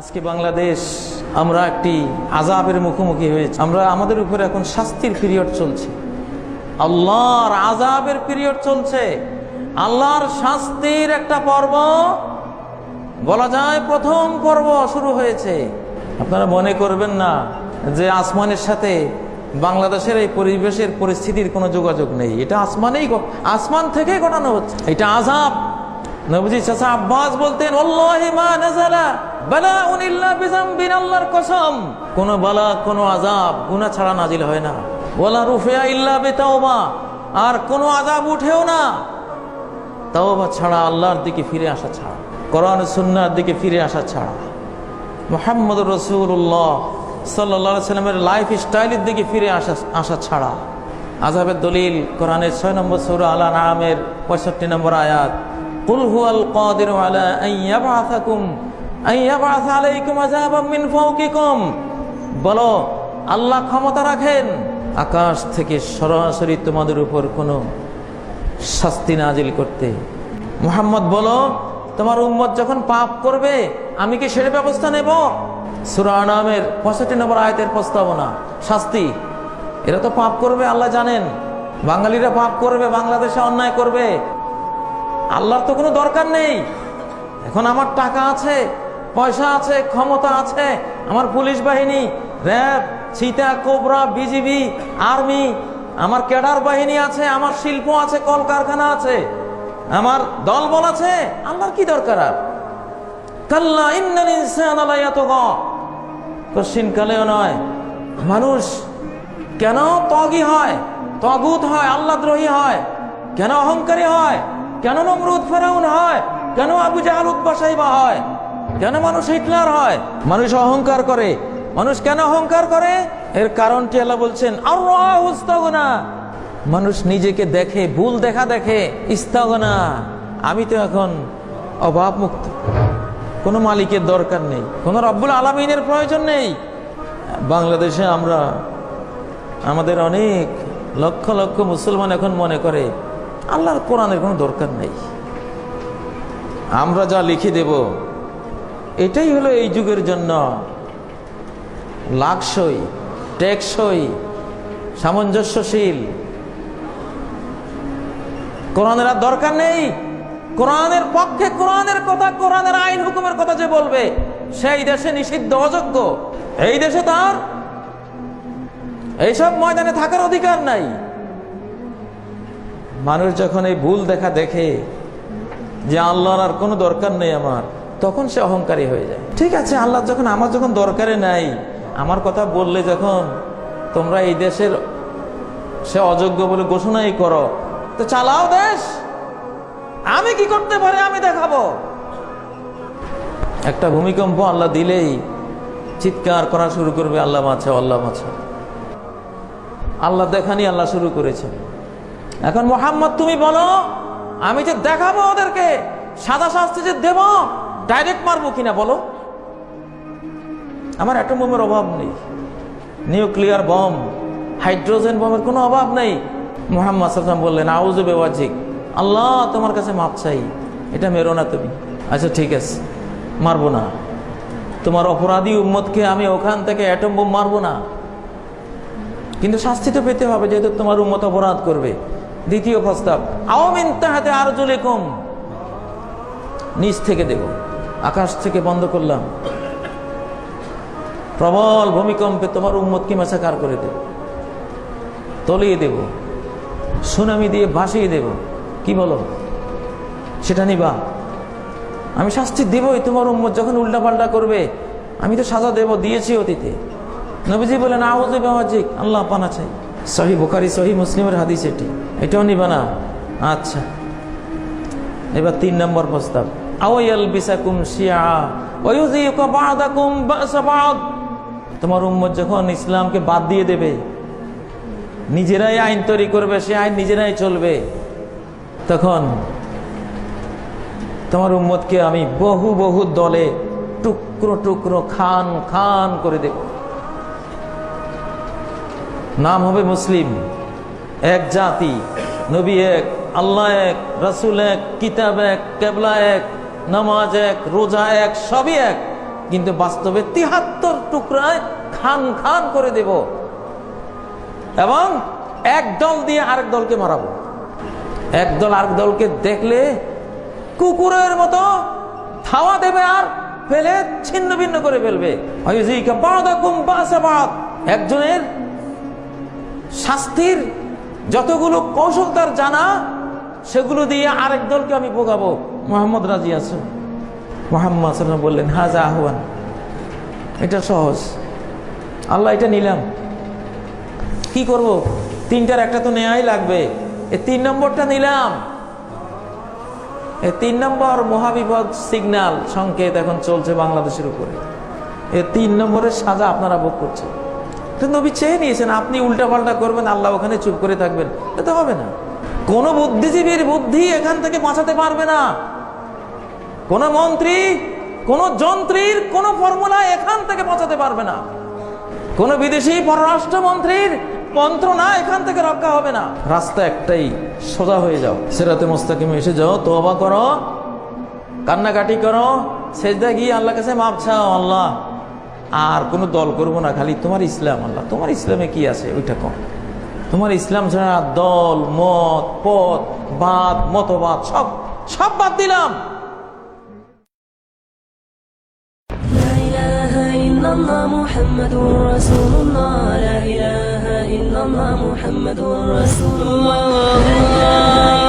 আজকে বাংলাদেশ, আমরা একটি আজাবের মুখোমুখি হয়েছি। আমরা আমাদের উপরে এখন শাস্তির পিরিয়ড চলছে। আল্লাহর আজাবের পিরিয়ড চলছে। আল্লাহর শাস্তির একটা পর্ব, বলা যায় প্রথম পর্ব শুরু হয়েছে। আপনারা মনে করবেন না যে আসমানের সাথে বাংলাদেশের এই পরিবেশের পরিস্থিতির কোনো যোগাযোগ নেই। এটা আসমানেই আসমান থেকেই ঘটানো হচ্ছে। এটা আজাব নবজি চাচা আব্বাস বলতেন "ওয়াল্লাহি মা নাযালা বালাউন ইল্লা বিযামবিন, আল্লাহর কসম। আযাব, গুনাহ ছাড়া হয় না। আর কোন আযাব উঠেও না। তাওবা ছাড়া আল্লাহর দিকে ফিরে আসা ছাড়া, কোরআন সুন্নার দিকে ফিরে আসা ছাড়া। মোহাম্মদ রসুল্লাহ সাল্লা সাল্লামের লাইফ স্টাইলের দিকে ফিরে আসা আসা ছাড়া। আজাবের দলিল কোরআনের ছয় নম্বর সৌর আলা নামের পঁয়ষট্টি নম্বর আয়াত। কুল হুয়াল কাদির আলা আইয়াবাথাকুম আইয়াবাথ আলাইকুম আযাবাম মিন ফাওকিকুম বলো, আল্লাহ ক্ষমতা রাখেন, আকাশ থেকে সরাসরি তোমাদের উপর কোনো শাস্তি নাজিল করতে। মুহাম্মদ বলো, তোমার উম্মত যখন পাপ করবে, আমি কি সেটা ব্যবস্থা নেব? সুরা নামের পঁয়ষট্টি নম্বর আয়তের প্রস্তাবনা, শাস্তি। এরা তো পাপ করবে, আল্লাহ জানেন। বাঙালিরা পাপ করবে, বাংলাদেশে অন্যায় করবে। আল্লাহর তো কোনো দরকার নেই। এখন আমার টাকা আছে, পয়সা আছে, ক্ষমতা আছে, আমার পুলিশ বাহিনী, র্যাব সীতা কোবরা, বিজিবি, আর্মি, আমার ক্যাডার বাহিনী আছে, আমার শিল্প আছে, কলকারখানা আছে, আমার দলবল আছে, আল্লাহর কি দরকার আর? কাল্লা ইন্নাল ইনসানা লা ইয়াতগা। কালেও নয়, মানুষ কেন তগি হয়? তগুত হয়, আল্লাহ দ্রোহী হয়, কেন অহংকারী হয়? কেন নমরুদ ফেরাউন হয়? কেন আবু জাহাল উদ্বাসাইবা হয়? কেন মানুষ হিটলার হয়? মানুষ অহংকার করে। মানুষ কেন অহংকার করে? এর কারণটি আল্লাহ বলছেন আর মানুষ নিজেকে দেখে, ভুল দেখা দেখে, ইস্তাগনা। আমি তো এখন অভাব মুক্ত কোনো মালিকের দরকার নেই। কোনো রব্বুল আলমিনের প্রয়োজন নেই। বাংলাদেশে আমরা, আমাদের অনেক লক্ষ লক্ষ মুসলমান এখন মনে করে আল্লাহর কোরআনের কোনো দরকার নেই। আমরা যা লিখে দেব, এটাই হলো এই যুগের জন্য লাকসই টেকসই, সামঞ্জস্যশীল। কোরআনের আর দরকার নেই। কোরআনের পক্ষে কোরআনের কথা, কোরআনের আইন হুকুমের কথা যে বলবে, সেই দেশে নিষিদ্ধ, অযোগ্য। এই দেশে তার এইসব ময়দানে থাকার অধিকার নাই। মানুষ যখন এই ভুল দেখা দেখে যে আল্লাহর আর কোনো দরকার নেই আমার, তখন সে অহংকারী হয়ে যায়। ঠিক আছে, আল্লাহ যখন আমার যখন দরকারে নাই, আমার কথা বললে যখন তোমরা এই দেশের সে অযোগ্য বলে ঘোষণাই করো, তো চালাও দেশ। আমি কি করতে পারি? আমি দেখাবো। একটা ভূমিকম্প আল্লাহ দিলেই চিৎকার করা শুরু করবে, আল্লাহ মাছে আল্লাহ মাছে আল্লাহ দেখানি আল্লাহ শুরু করেছে এখন মোহাম্মদ, তুমি বলো, আমি যে দেখাবো ওদেরকে, সাদা শাস্তি যে দেব ডাইরেক্ট মারবো কিনা বলো? আমার অ্যাটম বোমের অভাব নেই। নিউক্লিয়ার বম হাইড্রোজেন বোমের কোনো অভাব নেই। মোহাম্মদ সাল্লাম বললেন আউজ বেওয়াজিক, আল্লাহ তোমার কাছে মাপ চাই। এটা মেরো না তুমি। আচ্ছা ঠিক আছে, মারবো না। তোমার অপরাধী উম্মতকে আমি ওখান থেকে অ্যাটম বোম মারবো না। কিন্তু শাস্তি তো পেতে হবে, যেহেতু তোমার উম্মত অপরাধ করবে। দ্বিতীয় প্রস্তাব আওয়ামিন তাহাতে আর জলে কম নিচ থেকে দেব, আকাশ থেকে বন্ধ করলাম। প্রবল ভূমিকম্পে তোমার উম্মতকে মেসাকার করে দেব, তলিয়ে দেব, সুনামি দিয়ে ভাসিয়ে দেব। কি বলো? সেটা নিবা। আমি শাস্তি দেবই, তোমার উম্মত যখন উল্টাপাল্টা করবে, আমি তো সাজা দেব, দিয়েছি অতীতে। নবীজি বলেন আউজে বেওয়াজিক আল্লাহ পানা চাই। সহি বোখারি, সহি মুসলিমের হাদিস এটি। এটাও নিবা না? আচ্ছা। এবার তিন নম্বর প্রস্তাব। আওয়াল বিসাকুম শিয়া তোমার উম্মত যখন ইসলামকে বাদ দিয়ে দেবে, নিজেরাই আইন তৈরি করবে, সে আইন নিজেরাই চলবে, তখন তোমার উম্মতকে আমি বহু বহু দলে টুকরো টুকরো খান খান করে দেব নাম হবে মুসলিম, এক জাতি, নবী এক, আল্লাহ এক, রাসুল এক, কিতাব এক, কেবলা এক, নামাজ এক, রোজা এক, সবই এক। কিন্তু বাস্তবে তিহাত্তর টুকরায় খান খান করে দেব। এবং এক দল দিয়ে আরেক দলকে মারাবো। এক দল আরেক দলকে দেখলে কুকুরের মতো থাওয়া দেবে আর ফেলে ছিন্ন ভিন্ন করে ফেলবে। একজনের শাস্তির যতগুলো কৌশল তার জানা, সেগুলো দিয়ে আরেক দলকে আমি ভোগাবো। মোহাম্মদ রাজি আছেন? মোহাম্মদ সাল্লাম বললেন, হাজা আহ্বান এটা সহজ। আল্লাহ এটা নিলাম। কি করব? তিনটার একটা তো নেওয়াই লাগবে। এ তিন নম্বরটা নিলাম। এ তিন নম্বর মহাবিপদ সিগন্যাল, সংকেত এখন চলছে বাংলাদেশের উপরে। এ তিন নম্বরের সাজা আপনারা ভোগ করছেন। এটা নবী চেয়ে নিয়েছেন, আপনি উল্টা পাল্টা করবেন, আল্লাহ ওখানে চুপ করে থাকবেন। এটা হবে না। কোন বুদ্ধিজীবীর বুদ্ধি এখান থেকে বাঁচাতে পারবে না। কোন মন্ত্রী, কোন যন্ত্রীর কোন ফর্মুলা এখান থেকে বাঁচাতে পারবে না। কোন বিদেশি পররাষ্ট্রমন্ত্রীর মন্ত্রণা এখান থেকে রক্ষা হবে না। রাস্তা একটাই, সোজা হয়ে যাও। সেরাতে মোস্তাকিমে এসে যাও তোবা করো, কান্নাকাটি করো সেজদা গিয়ে আল্লাহ কাছে মাপ আল্লাহ। আর কোনো দল করবো না খালি তোমার ইসলাম আল্লাহ তোমার ইসলামে কি আছে ওইটা কম তোমার ইসলাম ছাড়া দল মত পথ বাদ মতবাদ সব সব বাদ দিলাম لا إله إلا الله محمد رسول الله لا إله إلا الله محمد رسول الله لا إله